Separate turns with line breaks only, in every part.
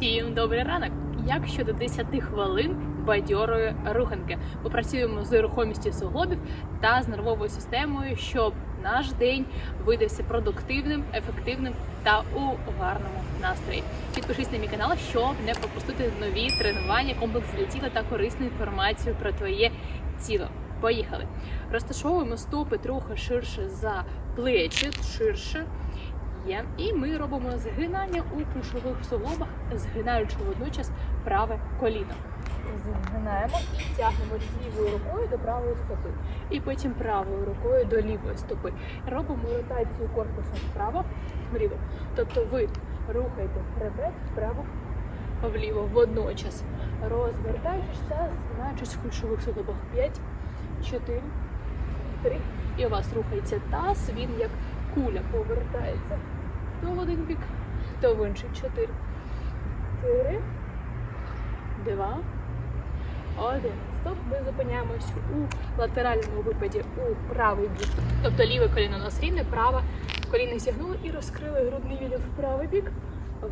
Всім добрий ранок! Як щодо 10 хвилин бадьорої руханки? Попрацюємо з рухомістю суглобів та з нервовою системою, щоб наш день видався продуктивним, ефективним та у гарному настрої. Підпишись на мій канал, щоб не пропустити нові тренування, комплекс для тіла та корисну інформацію про твоє тіло. Поїхали! Розташовуємо стопи трохи ширше за плечі, ширше. І ми робимо згинання у кульшових суглобах, згинаючи водночас праве коліно. Згинаємо і тягнемо лівою рукою до правої стопи. І потім правою рукою до лівої стопи. Робимо ротацію корпусом вправо, вліво. Тобто ви рухаєте хребет вправо, вліво, водночас. Розвертаючись та згинаючись в кульшових суглобах. 5, 4, 3. І у вас рухається таз, він як куля повертається то в один бік, то в інший. Чотири. Чотири. Два. Один. Стоп. Ми зупиняємось у латеральному випаді у правий бік. Тобто ліве коліно у нас рівне, праве коліно зігнули і розкрили грудний відділ в правий бік.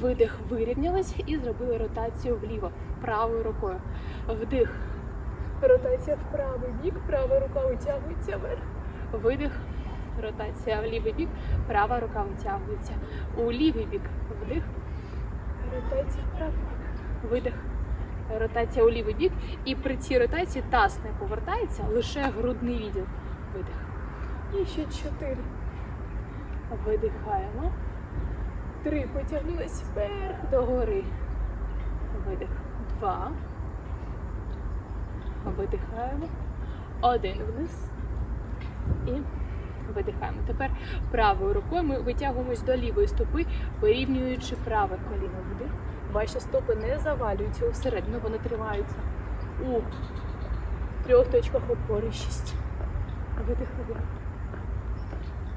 Видих вирівнялись і зробили ротацію вліво правою рукою. Вдих. Ротація в правий бік, права рука витягується вверх. Видих. Ротація в лівий бік, права рука витягується. У лівий бік вдих. Ротація в. Видих. Ротація у лівий бік. І при цій ротації таз не повертається, лише грудний відділ. Видих. І ще чотири. Видихаємо. Три. Потягнулись вверх до гори. Видих. Два. Видихаємо. Один вниз. Видихаємо. Тепер правою рукою ми витягуємось до лівої стопи, вирівнюючи праве коліно. Вдих. Ваші стопи не завалюються усередину, вони тримаються у трьох точках опори. Шість. Видих, видих.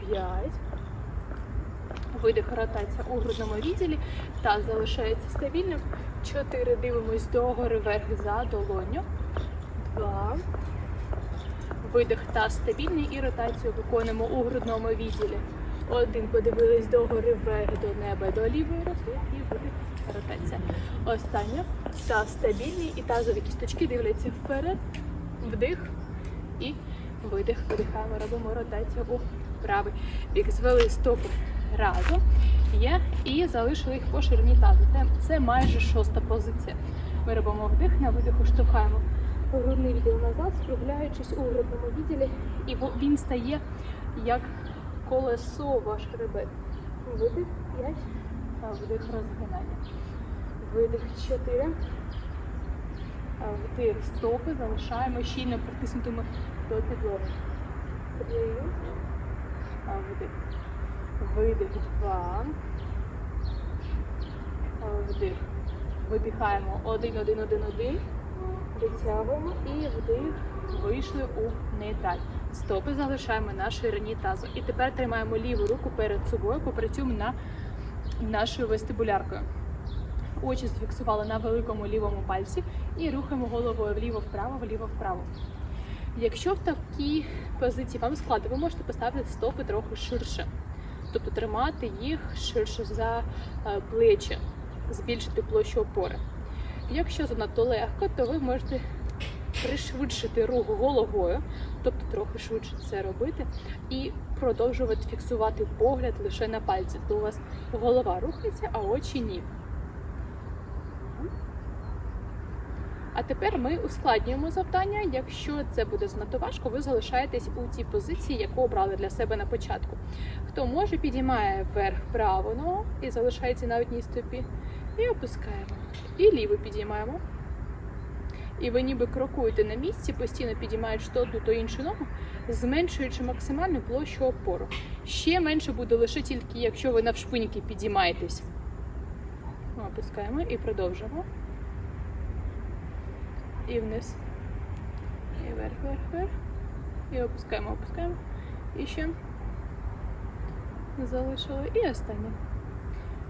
П'ять. Видих, ротація у грудному відділі. Таз залишається стабільним. Чотири. Дивимось догори вверх за долоню. Два. Видих та стабільний і ротацію виконуємо у грудному відділі. Один подивились догори вверх до неба до лівої руки і видих ротація. Остання та стабільний і тазові кісточки дивляться вперед, вдих і видих. Видихаємо, робимо ротацію у правий бік. Звели стопи разом є і залишили їх по ширині тазу. Це, майже шоста позиція. Ми робимо вдих, на видиху штовхаємо грудний відділ назад, скругляючись у грудному відділі, і він стає як колесо ваш хребет. Видих 5, а вдих розгинання. Видих 4. Вдих стопи залишаємо щільно притиснутими до підлоги. Три. Вдих. Видих 2. Вдих. Видихаємо 1, 1, 1, 1. Витягуємо і вдих, вийшли у нейтраль. Стопи залишаємо на ширині тазу. І тепер тримаємо ліву руку перед собою, попрацюємо на нашою вестибуляркою. Очі зафіксували на великому лівому пальці і рухаємо головою вліво-вправо, вліво-вправо. Якщо в такій позиції вам складно, ви можете поставити стопи трохи ширше, тобто тримати їх ширше за е, плечі, збільшити площу опори. Якщо занадто легко, то ви можете пришвидшити рух головою, тобто трохи швидше це робити, і продовжувати фіксувати погляд лише на пальці. То у вас голова рухається, а очі ні. А тепер ми ускладнюємо завдання. Якщо це буде занадто важко, ви залишаєтесь у тій позиції, яку обрали для себе на початку. Хто може, підіймає вверх праву ногу і залишається на одній стопі. І опускаємо. І ліву підіймаємо. І ви ніби крокуєте на місці, постійно підіймаючи то то іншу ногу, зменшуючи максимальну площу опору. Ще менше буде лише тільки, якщо ви навшпиньки підіймаєтесь. Опускаємо і продовжимо. І вниз. І вверх, вверх, вверх. І опускаємо, опускаємо. І ще залишили. І останнє.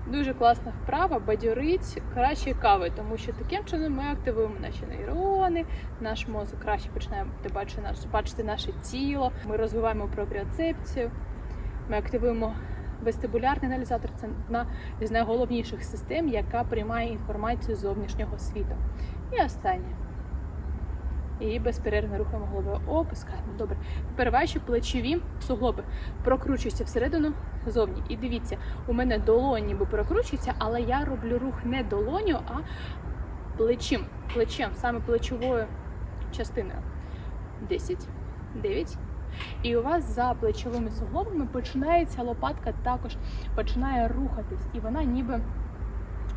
Дуже класна вправа, бадьорить краще кави, тому що таким чином ми активуємо наші нейрони, наш мозок краще починає бачити, наш, бачити наше тіло, ми розвиваємо пропріоцепцію, ми активуємо Вестибулярний аналізатор це одна з найголовніших систем, яка приймає інформацію з зовнішнього світу. І останнє. І безперервно рухаємо головою. Опускаємо. Добре. Тепер ваші плечові суглоби прокручуються всередину зовні. І дивіться, у мене долонь ніби прокручується, але я роблю рух не долоню, а плечем. Плечем, саме плечовою частиною. 10, 9. І у вас за плечовими суглобами починається лопатка також починає рухатись, і вона ніби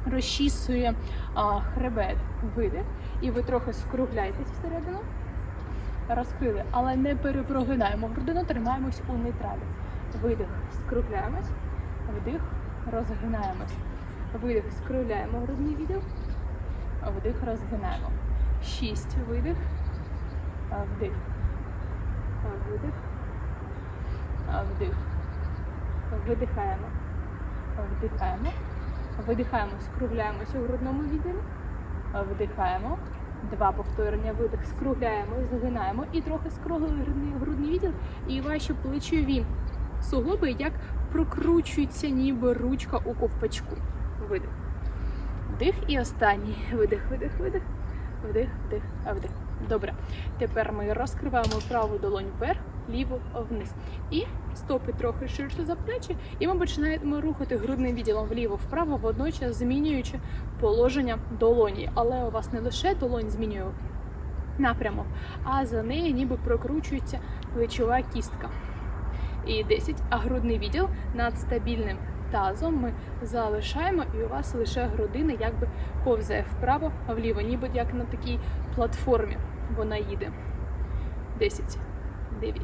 розчісує а, хребет, видих, і ви трохи скругляєтесь всередину, розкрили, але не перепрогинаємо грудину, тримаємось у нейтралі. Видих, скругляємось, вдих, розгинаємось. Видих, скругляємо грудний відділ, вдих, розгинаємо. Шість, видих, вдих, видих, вдих. Видихаємо, вдихаємо. Видихаємо, скругляємося у грудному відділі. Вдихаємо. Два повторення. Видих, скругляємо, згинаємо і трохи скруглили грудний відділ. І ваші плечові суглоби як прокручуються, ніби ручка у ковпачку. Видих. Вдих і останній. Видих, видих, видих. Вдих, вдих, вдих. Добре. Тепер ми розкриваємо праву долонь вверх, ліву вниз. І стопи трохи ширше за плечі, і ми починаємо рухати грудним відділом вліво-вправо, водночас змінюючи положення долоні. Але у вас не лише долонь змінює напрямок, а за нею ніби прокручується плечова кістка. І 10. А грудний відділ над стабільним тазом ми залишаємо, і у вас лише грудина якби ковзає вправо, вліво, ніби як на такій платформі вона їде. 10, 9,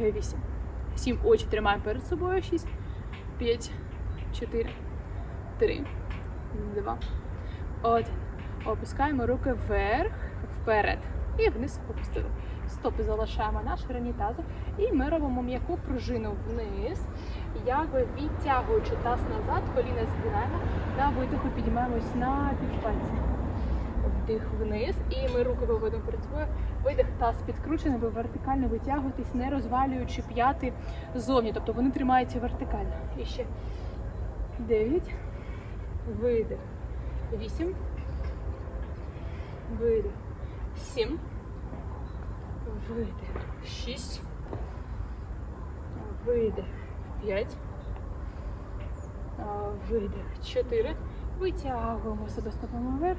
8, 7. Очі тримаємо перед собою. 6, 5, 4, 3, 2, 1. Опускаємо руки вверх, вперед. І вниз опустили. Стопи залишаємо на ширині тазу. І ми робимо м'яку пружину вниз. Якби відтягуючи таз назад, коліна згинаємо. На видиху підіймаємось на півпальці. Вдих вниз. І ми руки виводимо перед собою. Видих таз підкручений, ви вертикально витягуєтесь, не розвалюючи п'яти зовні. Тобто вони тримаються вертикально. І ще 9. Видих. 8. Видих. 7. Видих. 6. Видих. 5. Видих. 4. Витягуємося до вверх.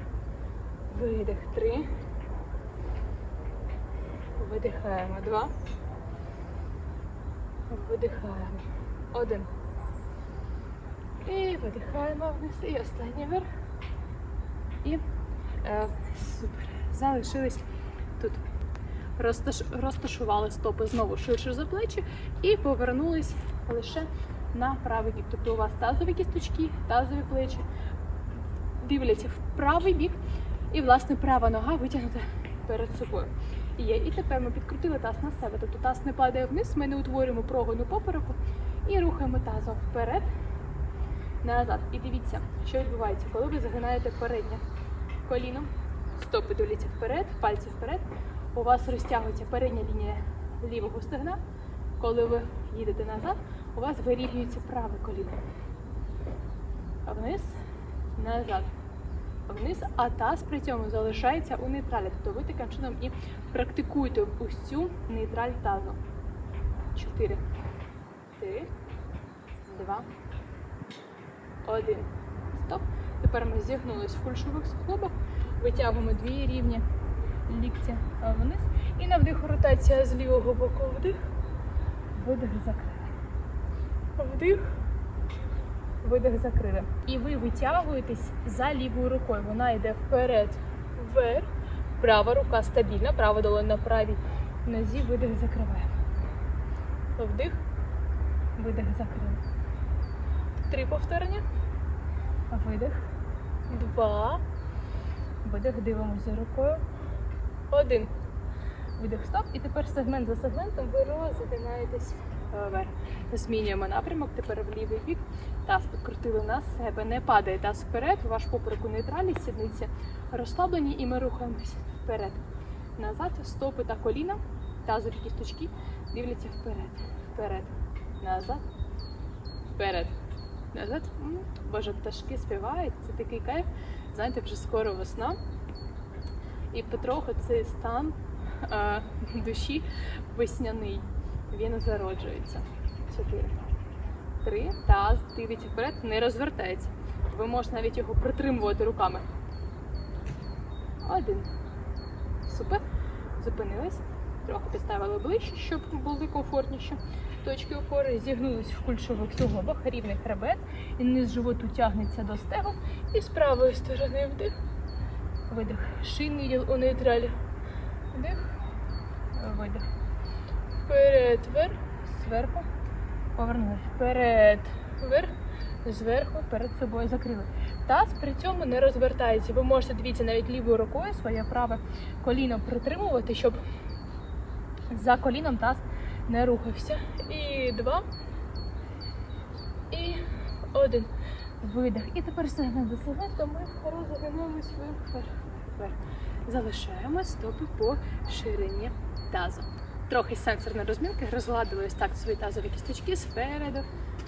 Видих. 3. Видихаємо. 2. Видихаємо. 1. І видихаємо вниз. І останній вверх. І е, супер. Залишились тут. Розташ... Розташували стопи знову ширше за плечі і повернулись лише на правий бік. Тобто у вас тазові кісточки, тазові плечі дивляться в правий бік, і, власне, права нога витягнута перед собою. Є. І тепер ми підкрутили таз на себе. Тобто таз не падає вниз, ми не утворюємо прогону попереку і рухаємо тазом вперед, назад. І дивіться, що відбувається, коли ви загинаєте переднє коліно, стопи дивляться вперед, пальці вперед. У вас розтягується передня лінія лівого стегна. Коли ви їдете назад, у вас вирівнюється праве коліно. Вниз, назад. Вниз, а таз при цьому залишається у нейтралі. Тобто ви таким чином і практикуєте ось цю нейтраль тазу. Чотири. Три, два, один. Стоп. Тепер ми зігнулись в кульшових суглобах, витягуємо дві рівні лікті вниз. І на вдих ротація з лівого боку вдих. Видих закрили. Вдих. Видих закрили. І ви витягуєтесь за лівою рукою. Вона йде вперед, вверх. Права рука стабільна, права долонь на правій нозі. Видих закриваємо. Вдих. Видих закрили. Три повторення. Видих. Два. Видих. Дивимося за рукою. Один. Видих, стоп. І тепер сегмент за сегментом ви розгинаєтесь вверх. Змінюємо напрямок, тепер в лівий бік. Таз підкрутили на себе, не падає таз вперед, ваш поперек у нейтралі, сідниці розслаблені, і ми рухаємось вперед. Назад, стопи та коліна, тазові кісточки дивляться вперед. Вперед. Назад. вперед. Назад. Боже, пташки співають. Це такий кайф. Знаєте, вже скоро весна. І потроху цей стан е, душі весняний. Він зароджується. Чотири. Три. Таз дивиться вперед, не розвертається. Ви можете навіть його притримувати руками. Один. Супер. Зупинились. Трохи підставили ближче, щоб були комфортніші. Точки опори зігнулись в кульшових суглобах, рівний хребет, і низ животу тягнеться до стегу. І з правої сторони вдих. Видих. Шийний відділ у нейтралі. Вдих. Видих. Вперед, вверх, зверху. Повернулись. Вперед, вверх, зверху, перед собою закрили. Таз при цьому не розвертається. Ви можете, дивіться, навіть лівою рукою своє праве коліно притримувати, щоб за коліном таз не рухався. І два. І один. Видих. І тепер сегмент за сегментом ми розгинаємось вверх. Залишаємо стопи по ширині тазу. Трохи сенсорної розмінки розгладили ось так свої тазові кісточки спереду,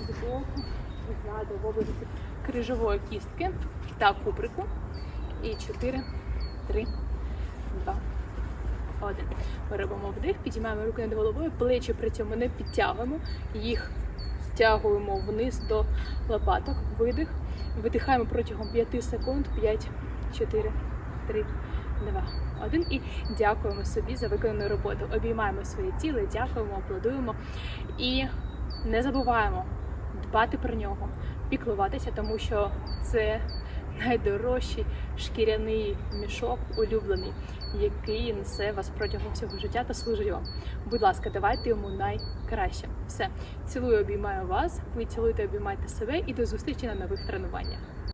збоку, ззаду, в області крижової кістки та кубрику. І 4, 3, 2, 1. Ми робимо вдих, підіймаємо руки над головою, плечі при цьому не підтягуємо, їх стягуємо вниз до лопаток. Видих. Видихаємо протягом 5 секунд. 5, 4, 3, 2, 1. І дякуємо собі за виконану роботу. Обіймаємо своє тіло, дякуємо, аплодуємо. І не забуваємо дбати про нього, піклуватися, тому що це найдорожчий шкіряний мішок улюблений, який несе вас протягом всього життя та служить вам. Будь ласка, давайте йому найкраще. Все, цілую, обіймаю вас. Ви цілуйте, обіймайте себе і до зустрічі на нових тренуваннях.